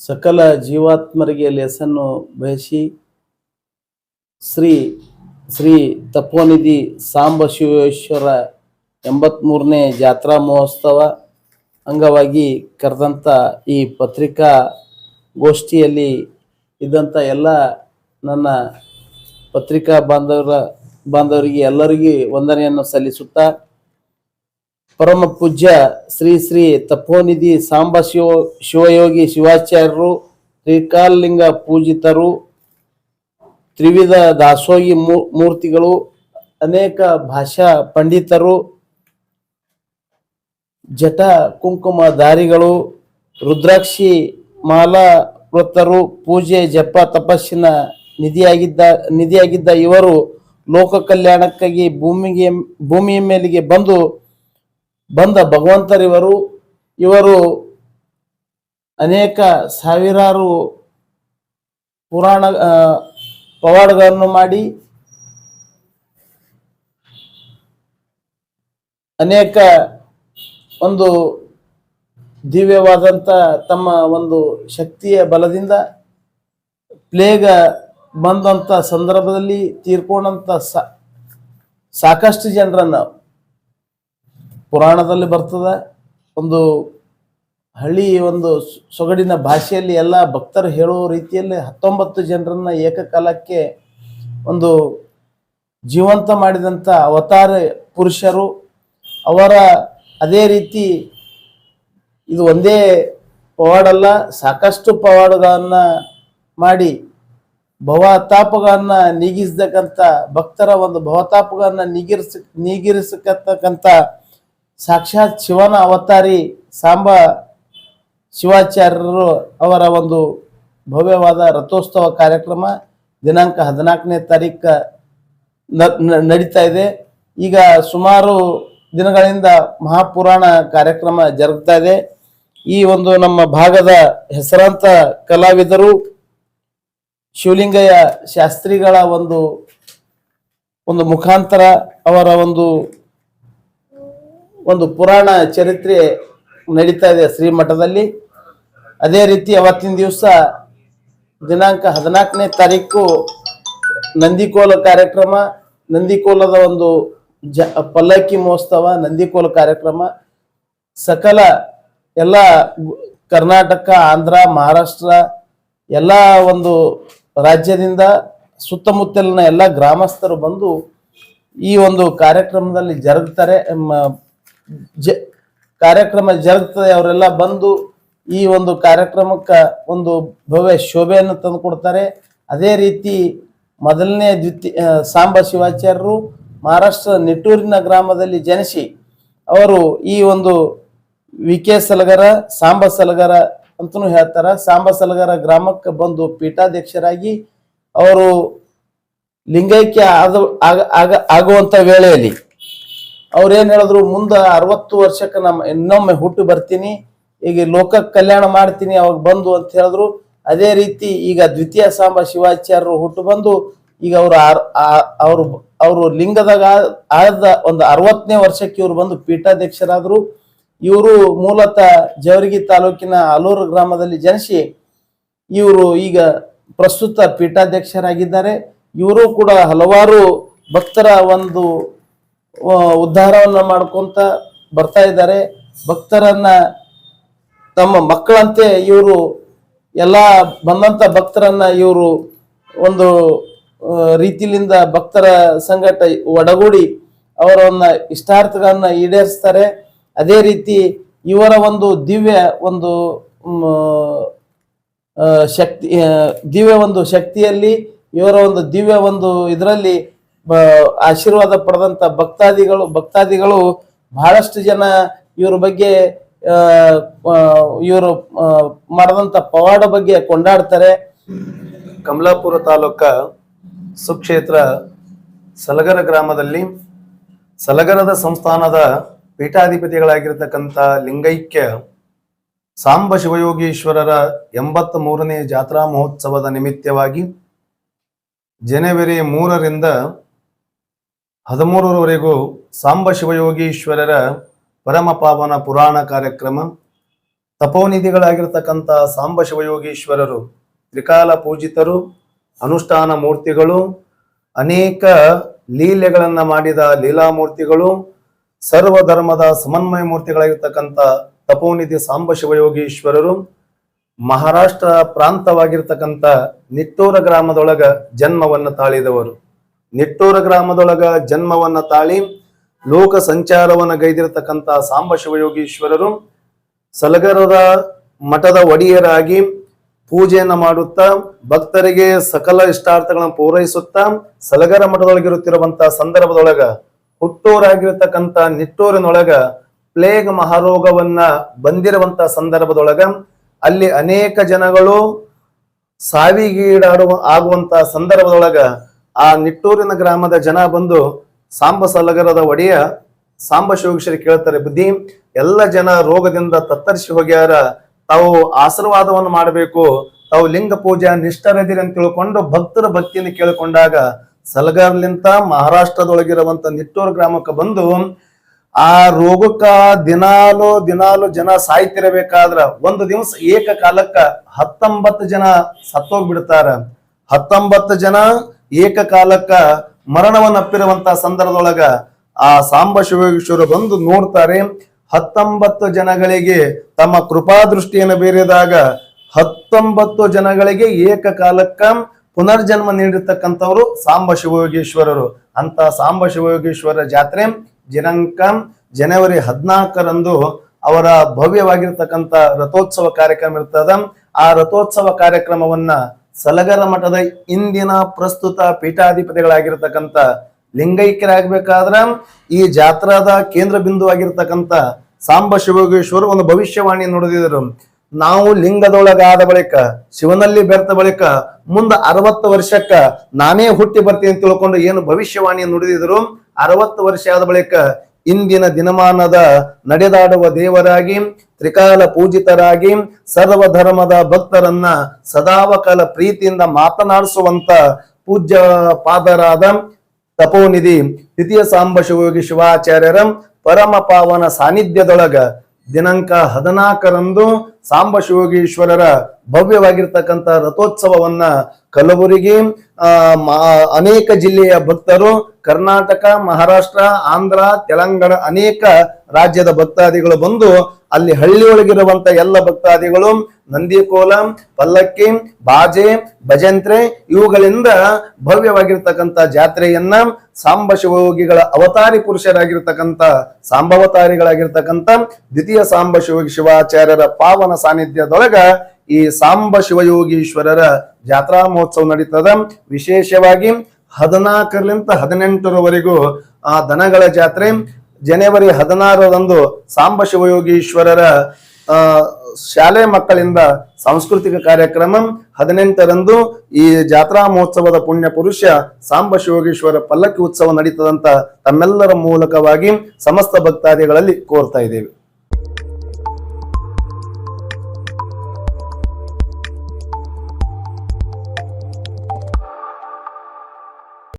ಸಕಲ ಜೀವಾತ್ಮರಿಗೆ ಲೆಸನ್ನು ಬಯಸಿ ಶ್ರೀ ಶ್ರೀ ತಪೋನಿಧಿ ಸಾಂಬ ಶಿವೇಶ್ವರ ಎಂಬತ್ಮೂರನೇ ಜಾತ್ರಾ ಮಹೋತ್ಸವ ಅಂಗವಾಗಿ ಕರೆದಂಥ ಈ ಪತ್ರಿಕಾ ಗೋಷ್ಠಿಯಲ್ಲಿ ಇದ್ದಂಥ ಎಲ್ಲ ನನ್ನ ಪತ್ರಿಕಾ ಬಾಂಧವರ, ಬಾಂಧವರಿಗೆ ಎಲ್ಲರಿಗೂ ವಂದನೆಯನ್ನು ಸಲ್ಲಿಸುತ್ತಾ ಪರಮ ಪೂಜ್ಯ ಶ್ರೀ ಶ್ರೀ ತಪೋನಿಧಿ ಸಾಂಬ ಶಿವ ಶಿವಯೋಗಿ ಶಿವಾಚಾರ್ಯರು ತ್ರಿಕಾಲಿಂಗ ಪೂಜಿತರು, ತ್ರಿವಿಧ ದಾಸೋಹಿ ಮೂರ್ತಿಗಳು, ಅನೇಕ ಭಾಷಾ ಪಂಡಿತರು, ಜಟ ಕುಂಕುಮ ದಾರಿಗಳು, ರುದ್ರಾಕ್ಷಿ ಮಾಲಾ ವೃತ್ತರು, ಪೂಜೆ ಜಪ ತಪಸ್ಸಿನ ನಿಧಿಯಾಗಿದ್ದ ನಿಧಿಯಾಗಿದ್ದ ಇವರು ಲೋಕ ಕಲ್ಯಾಣಕ್ಕಾಗಿ ಭೂಮಿಗೆ, ಭೂಮಿಯ ಮೇಲಿಗೆ ಬಂದು ಬಂದ ಭಗವಂತರಿವರು, ಇವರು ಅನೇಕ ಸಾವಿರಾರು ಪುರಾಣ ಪವಾಡಗಳನ್ನು ಮಾಡಿ ಅನೇಕ ಒಂದು ದಿವ್ಯವಾದಂಥ ತಮ್ಮ ಒಂದು ಶಕ್ತಿಯ ಬಲದಿಂದ ಪ್ಲೇಗ ಬಂದಂಥ ಸಂದರ್ಭದಲ್ಲಿ ತೀರ್ಕೊಂಡಂಥ ಸಾಕಷ್ಟು ಜನರನ್ನು ಪುರಾಣದಲ್ಲಿ ಬರ್ತದ. ಒಂದು ಹಳ್ಳಿ ಒಂದು ಸೊಗಡಿನ ಭಾಷೆಯಲ್ಲಿ ಎಲ್ಲ ಭಕ್ತರು ಹೇಳುವ ರೀತಿಯಲ್ಲಿ ಹತ್ತೊಂಬತ್ತು ಜನರನ್ನ ಏಕಕಾಲಕ್ಕೆ ಒಂದು ಜೀವಂತ ಮಾಡಿದಂಥ ಅವತಾರ ಪುರುಷರು ಅವರ ಅದೇ ರೀತಿ ಇದು ಒಂದೇ ಪವಾಡಲ್ಲ, ಸಾಕಷ್ಟು ಪವಾಡಗಳನ್ನು ಮಾಡಿ ಭವತಾಪಗಳನ್ನು ನೀಗಿಸ್ದಕ್ಕಂಥ ಭಕ್ತರ ಒಂದು ಭವತಾಪಗಳನ್ನು ನೀಗಿರಿಸ ನೀಗಿರಿಸತಕ್ಕಂಥ ಸಾಕ್ಷಾತ್ ಶಿವನ ಅವತಾರಿ ಸಾಂಬ ಶಿವಾಚಾರ್ಯರು ಅವರ ಒಂದು ಭವ್ಯವಾದ ರಥೋತ್ಸವ ಕಾರ್ಯಕ್ರಮ ದಿನಾಂಕ ಹದಿನಾಲ್ಕನೇ ತಾರೀಕ ನಡೀತಾ ಇದೆ. ಈಗ ಸುಮಾರು ದಿನಗಳಿಂದ ಮಹಾಪುರಾಣ ಕಾರ್ಯಕ್ರಮ ಜರುಗ್ತಾ ಇದೆ. ಈ ಒಂದು ನಮ್ಮ ಭಾಗದ ಹೆಸರಾಂತ ಕಲಾವಿದರು ಶಿವಲಿಂಗಯ್ಯ ಶಾಸ್ತ್ರಿಗಳ ಒಂದು ಒಂದು ಮುಖಾಂತರ ಅವರ ಒಂದು ಒಂದು ಪುರಾಣ ಚರಿತ್ರೆ ನಡೀತಾ ಇದೆ ಶ್ರೀಮಠದಲ್ಲಿ. ಅದೇ ರೀತಿ ಅವತ್ತಿನ ದಿವಸ ದಿನಾಂಕ ಹದಿನಾಲ್ಕನೇ ತಾರೀಕು ನಂದಿಕೋಲ ಕಾರ್ಯಕ್ರಮ, ನಂದಿಕೋಲದ ಒಂದು ಜ ಪಲ್ಲಕ್ಕಿ ಮಹೋತ್ಸವ, ನಂದಿಕೋಲ ಕಾರ್ಯಕ್ರಮ. ಸಕಲ ಎಲ್ಲ ಕರ್ನಾಟಕ, ಆಂಧ್ರ, ಮಹಾರಾಷ್ಟ್ರ ಎಲ್ಲ ಒಂದು ರಾಜ್ಯದಿಂದ ಸುತ್ತಮುತ್ತಲಿನ ಎಲ್ಲ ಗ್ರಾಮಸ್ಥರು ಬಂದು ಈ ಒಂದು ಕಾರ್ಯಕ್ರಮದಲ್ಲಿ ಜರುಗ್ತಾರೆ. ಜ ಕಾರ್ಯಕ್ರಮ ಜರುಗ್ತದೆ, ಅವರೆಲ್ಲ ಬಂದು ಈ ಒಂದು ಕಾರ್ಯಕ್ರಮಕ್ಕೆ ಒಂದು ಭವ್ಯ ಶೋಭೆಯನ್ನು ತಂದುಕೊಡ್ತಾರೆ ಅದೇ ರೀತಿ ಮೊದಲನೇ ದ್ವಿತೀಯ ಸಾಂಬ ಶಿವಾಚಾರ್ಯರು ಮಹಾರಾಷ್ಟ್ರ ನಿಟ್ಟೂರಿನ ಗ್ರಾಮದಲ್ಲಿ ಜನಿಸಿ, ಅವರು ಈ ಒಂದು ವಿ ಕೆ ಸಲಗರ, ಸಾಂಬ ಸಲಗರ ಅಂತಲೂ ಹೇಳ್ತಾರೆ. ಸಾಂಬ ಸಲಗರ ಗ್ರಾಮಕ್ಕೆ ಬಂದು ಪೀಠಾಧ್ಯಕ್ಷರಾಗಿ ಅವರು ಲಿಂಗೈಕ್ಯ ಆದ ಆಗ ಆಗ- ಆಗುವಂತ ವೇಳೆಯಲ್ಲಿ ಅವ್ರೇನ್ ಹೇಳಿದ್ರು, ಮುಂದ ಅರವತ್ತು ವರ್ಷಕ್ಕೆ ನಮ್ಮ ಇನ್ನೊಮ್ಮೆ ಹುಟ್ಟು ಬರ್ತೀನಿ, ಈಗ ಲೋಕ ಕಲ್ಯಾಣ ಮಾಡ್ತೀನಿ, ಅವಾಗ ಬಂದು ಅಂತ ಹೇಳಿದ್ರು. ಅದೇ ರೀತಿ ಈಗ ದ್ವಿತೀಯ ಸಾಂಬ ಶಿವಾಚಾರ್ಯರು ಹುಟ್ಟು ಬಂದು, ಈಗ ಅವರು ಅವರು ಅವರು ಲಿಂಗದಾಗ ಆದ ಒಂದು ಅರವತ್ತನೇ ವರ್ಷಕ್ಕೆ ಇವರು ಬಂದು ಪೀಠಾಧ್ಯಕ್ಷರಾದ್ರು. ಇವರು ಮೂಲತಃ ಜವರಿಗಿ ತಾಲೂಕಿನ ಆಲೂರು ಗ್ರಾಮದಲ್ಲಿ ಜನಿಸಿ, ಇವರು ಈಗ ಪ್ರಸ್ತುತ ಪೀಠಾಧ್ಯಕ್ಷರಾಗಿದ್ದಾರೆ. ಇವರು ಕೂಡ ಹಲವಾರು ಭಕ್ತರ ಒಂದು ಉದ್ಧಾರವನ್ನ ಮಾಡ್ಕೊಂತ ಬರ್ತಾ ಇದ್ದಾರೆ. ಭಕ್ತರನ್ನ ತಮ್ಮ ಮಕ್ಕಳಂತೆ ಇವರು ಎಲ್ಲ ಬಂದಂತ ಭಕ್ತರನ್ನ ಇವರು ಒಂದು ರೀತಿಲಿಂದ ಭಕ್ತರ ಸಂಘಟ ಒಡಗೂಡಿ ಅವರನ್ನ ಇಷ್ಟಾರ್ಥಗಳನ್ನ ಈಡೇರಿಸ್ತಾರೆ. ಅದೇ ರೀತಿ ಇವರ ಒಂದು ದಿವ್ಯ ಒಂದು ಶಕ್ತಿ ದಿವ್ಯ ಒಂದು ಶಕ್ತಿಯಲ್ಲಿ ಇವರ ಒಂದು ದಿವ್ಯ ಒಂದು ಇದರಲ್ಲಿ ಆಶೀರ್ವಾದ ಪಡೆದಂತ ಭಕ್ತಾದಿಗಳು ಭಕ್ತಾದಿಗಳು ಬಹಳಷ್ಟು ಜನ ಇವ್ರ ಬಗ್ಗೆ ಇವರು ಮಾಡದಂತ ಪವಾಡ ಬಗ್ಗೆ ಕೊಂಡಾಡ್ತಾರೆ. ಕಮಲಾಪುರ ತಾಲೂಕ ಸುಕ್ಷೇತ್ರ ಸಲಗರ ಗ್ರಾಮದಲ್ಲಿ ಸಲಗರದ ಸಂಸ್ಥಾನದ ಪೀಠಾಧಿಪತಿಗಳಾಗಿರ್ತಕ್ಕಂಥ ಲಿಂಗೈಕ್ಯ ಸಾಂಬ ಶಿವಯೋಗೀಶ್ವರರ ಎಂಬತ್ತ ಮೂರನೇ ಜಾತ್ರಾ ಮಹೋತ್ಸವದ ನಿಮಿತ್ತವಾಗಿ ಜನವರಿ ಮೂರರಿಂದ ಹದಿಮೂರರವರೆಗೂ ಸಾಂಬ ಶಿವಯೋಗೀಶ್ವರರ ಪರಮ ಪಾವನ ಪುರಾಣ ಕಾರ್ಯಕ್ರಮ, ತಪೋನಿಧಿಗಳಾಗಿರ್ತಕ್ಕಂಥ ಸಾಂಬ ಶಿವಯೋಗೀಶ್ವರರು, ತ್ರಿಕಾಲ ಪೂಜಿತರು, ಅನುಷ್ಠಾನ ಮೂರ್ತಿಗಳು, ಅನೇಕ ಲೀಲೆಗಳನ್ನು ಮಾಡಿದ ಲೀಲಾಮೂರ್ತಿಗಳು, ಸರ್ವಧರ್ಮದ ಸಮನ್ವಯ ಮೂರ್ತಿಗಳಾಗಿರ್ತಕ್ಕಂಥ ತಪೋನಿಧಿ ಸಾಂಬ ಶಿವಯೋಗೀಶ್ವರರು, ಮಹಾರಾಷ್ಟ್ರ ಪ್ರಾಂತವಾಗಿರ್ತಕ್ಕಂಥ ನಿಟ್ಟೂರ ಗ್ರಾಮದೊಳಗ ಜನ್ಮವನ್ನು ತಾಳಿದವರು. ನಿಟ್ಟೂರ ಗ್ರಾಮದೊಳಗ ಜನ್ಮವನ್ನ ತಾಳಿ ಲೋಕ ಸಂಚಾರವನ್ನ ಗೈದಿರತಕ್ಕಂತ ಸಾಂಬ ಶಿವಯೋಗೀಶ್ವರರು ಸಲಗರದ ಮಠದ ಒಡೆಯರಾಗಿ ಪೂಜೆಯನ್ನ ಮಾಡುತ್ತಾ, ಭಕ್ತರಿಗೆ ಸಕಲ ಇಷ್ಟಾರ್ಥಗಳನ್ನು ಪೂರೈಸುತ್ತಾ, ಸಲಗರ ಮಠದೊಳಗಿರುತ್ತಿರುವಂತಹ ಸಂದರ್ಭದೊಳಗ ಹುಟ್ಟೂರಾಗಿರ್ತಕ್ಕಂಥ ನಿಟ್ಟೂರಿನೊಳಗ ಪ್ಲೇಗ್ ಮಹಾರೋಗವನ್ನ ಬಂದಿರುವಂತ ಸಂದರ್ಭದೊಳಗ ಅಲ್ಲಿ ಅನೇಕ ಜನಗಳು ಸಾವಿಗೀಡಾಡುವ ಆಗುವಂತ ಸಂದರ್ಭದೊಳಗ ಆ ನಿಟ್ಟೂರಿನ ಗ್ರಾಮದ ಜನ ಬಂದು ಸಾಂಬ ಸಲಗರದ ಒಡೆಯ ಸಾಂಬ ಶಿವಕ್ಷರಿ ಕೇಳ್ತಾರೆ, ಬುದ್ಧಿ, ಎಲ್ಲ ಜನ ರೋಗದಿಂದ ತತ್ತರಿಸಿ ಹೋಗ್ಯಾರ. ತಾವು ಆಶೀರ್ವಾದವನ್ನು ಮಾಡಬೇಕು. ತಾವು ಲಿಂಗ ಪೂಜೆ ನಿಷ್ಠರದಿರಿ ಅಂತ ತಿಳ್ಕೊಂಡು ಭಕ್ತರ ಭಕ್ತಿಯನ್ನು ಕೇಳಿಕೊಂಡಾಗ ಸಲಗರ್ಲಿಂತ ಮಹಾರಾಷ್ಟ್ರದೊಳಗಿರುವಂತ ನಿಟ್ಟೂರು ಗ್ರಾಮಕ್ಕೆ ಬಂದು ಆ ರೋಗಕ್ಕ ದಿನಾಲು ದಿನಾಲು ಜನ ಸಾಯ್ತಿರಬೇಕಾದ್ರ ಒಂದು ದಿವಸ ಏಕಕಾಲಕ್ಕ ಹತ್ತೊಂಬತ್ತು ಜನ ಸತ್ತೋಗ್ಬಿಡ್ತಾರ. ಹತ್ತೊಂಬತ್ತು ಜನ ಏಕಕಾಲಕ್ಕ ಮರಣವನ್ನಪ್ಪಿರುವಂತ ಸಂದರ್ಭದೊಳಗ ಆ ಸಾಂಬ ಶಿವೇಶ್ವರ ಬಂದು ನೋಡ್ತಾರೆ. ಹತ್ತೊಂಬತ್ತು ಜನಗಳಿಗೆ ತಮ್ಮ ಕೃಪಾ ದೃಷ್ಟಿಯನ್ನು ಬೀರಿದಾಗ ಹತ್ತೊಂಬತ್ತು ಜನಗಳಿಗೆ ಏಕಕಾಲಕ್ಕ ಪುನರ್ಜನ್ಮ ನೀಡಿರ್ತಕ್ಕಂಥವ್ರು ಸಾಂಬ ಶಿವಯೋಗೇಶ್ವರರು. ಅಂತ ಸಾಂಬ ಶಿವಯೋಗೇಶ್ವರ ಜಾತ್ರೆ ದಿನಾಂಕ ಜನವರಿ ಹದಿನಾಲ್ಕರಂದು ಅವರ ಭವ್ಯವಾಗಿರ್ತಕ್ಕಂಥ ರಥೋತ್ಸವ ಕಾರ್ಯಕ್ರಮ ಇರ್ತದ. ಆ ರಥೋತ್ಸವ ಕಾರ್ಯಕ್ರಮವನ್ನ ಸಲಗರ ಮಠದ ಇಂದಿನ ಪ್ರಸ್ತುತ ಪೀಠಾಧಿಪತಿಗಳಾಗಿರ್ತಕ್ಕಂಥ ಲಿಂಗೈಕ್ಯರಾಗಬೇಕಾದ್ರ ಈ ಜಾತ್ರಾದ ಕೇಂದ್ರ ಬಿಂದು ಆಗಿರ್ತಕ್ಕಂಥ ಸಾಂಬ ಶಿವಯೋಗೇಶ್ವರ ಒಂದು ಭವಿಷ್ಯವಾಣಿ ನೋಡಿದ್ರು ನಾವು ಲಿಂಗದೊಳಗಾದ ಬಳಿಕ, ಶಿವನಲ್ಲಿ ಬೆರೆತ ಬಳಿಕ ಮುಂದ ಅರವತ್ತು ವರ್ಷಕ್ಕ ನಾನೇ ಹುಟ್ಟಿ ಬರ್ತೀನಿ ತಿಳ್ಕೊಂಡು ಏನು ಭವಿಷ್ಯವಾಣಿ ನುಡಿದಿದ್ರು. ಅರವತ್ತು ವರ್ಷ ಆದ ಬಳಿಕ ಇಂದಿನ ದಿನಮಾನದ ನಡೆದಾಡುವ ದೇವರಾಗಿ, ತ್ರಿಕಾಲ ಪೂಜಿತರಾಗಿ ಸರ್ವ ಧರ್ಮದ ಭಕ್ತರನ್ನ ಸದಾವಕಾಲ ಪ್ರೀತಿಯಿಂದ ಮಾತನಾಡಿಸುವಂತ ಪೂಜ್ಯ ಪಾದರಾದ ತಪೋನಿಧಿ ದ್ವಿತೀಯ ಸಾಂಬ ಶಿವಯೋಗಿ ಶಿವಾಚಾರ್ಯರ ಪರಮ ಪಾವನ ಸಾನ್ನಿಧ್ಯದೊಳಗ ದಿನಾಂಕ ಹದಿನಾಲ್ಕರಂದು ಸಾಂಬ ಶಿವಯೋಗೀಶ್ವರರ ಭವ್ಯವಾಗಿರ್ತಕ್ಕಂಥ ರಥೋತ್ಸವವನ್ನ ಕಲಬುರಗಿ ಅನೇಕ ಜಿಲ್ಲೆಯ ಭಕ್ತರು ಕರ್ನಾಟಕ, ಮಹಾರಾಷ್ಟ್ರ, ಆಂಧ್ರ, ತೆಲಂಗಾಣ ಅನೇಕ ರಾಜ್ಯದ ಭಕ್ತಾದಿಗಳು ಬಂದು ಅಲ್ಲಿ ಹಳ್ಳಿಯೊಳಗಿರುವಂತ ಎಲ್ಲ ಭಕ್ತಾದಿಗಳು ನಂದಿಕೋಲ, ಪಲ್ಲಕ್ಕಿ, ಬಾಜೆ, ಭಜಂತ್ರೆ ಇವುಗಳಿಂದ ಭವ್ಯವಾಗಿರ್ತಕ್ಕಂಥ ಜಾತ್ರೆಯನ್ನ ಸಾಂಬ ಶಿವಯೋಗಿಗಳ ಅವತಾರಿ ಪುರುಷರಾಗಿರ್ತಕ್ಕಂಥ, ಸಾಂಬವತಾರಿಗಳಾಗಿರ್ತಕ್ಕಂಥ ದ್ವಿತೀಯ ಸಾಂಬ ಶಿವಯೋಗಿ ಶಿವಾಚಾರ್ಯರ ಪಾವನ ಸಾನ್ನಿಧ್ಯದೊಳಗ ಈ ಸಾಂಬ ಶಿವಯೋಗೀಶ್ವರರ ಜಾತ್ರಾ ಮಹೋತ್ಸವ ನಡೀತದ. ವಿಶೇಷವಾಗಿ ಹದಿನಾಲ್ಕರಿಂದ ಹದಿನೆಂಟರವರೆಗೂ ಆ ದನಗಳ ಜಾತ್ರೆ. ಜನವರಿ ಹದಿನಾರರಂದು ಸಾಂಬ ಶಿವಯೋಗೀಶ್ವರರ ಶಾಲೆ ಮಕ್ಕಳಿಂದ ಸಾಂಸ್ಕೃತಿಕ ಕಾರ್ಯಕ್ರಮ. ಹದಿನೆಂಟರಂದು ಈ ಜಾತ್ರಾ ಮಹೋತ್ಸವದ ಪುಣ್ಯ ಪುರುಷ ಸಾಂಬ ಶಿವಯೋಗೀಶ್ವರ ಪಲ್ಲಕ್ಕಿ ಉತ್ಸವ ನಡೀತದಂತ ತಮ್ಮೆಲ್ಲರ ಮೂಲಕವಾಗಿ ಸಮಸ್ತ ಭಕ್ತಾದಿಗಳಲ್ಲಿ ಕೋರ್ತಾ ಇದ್ದೇವೆ.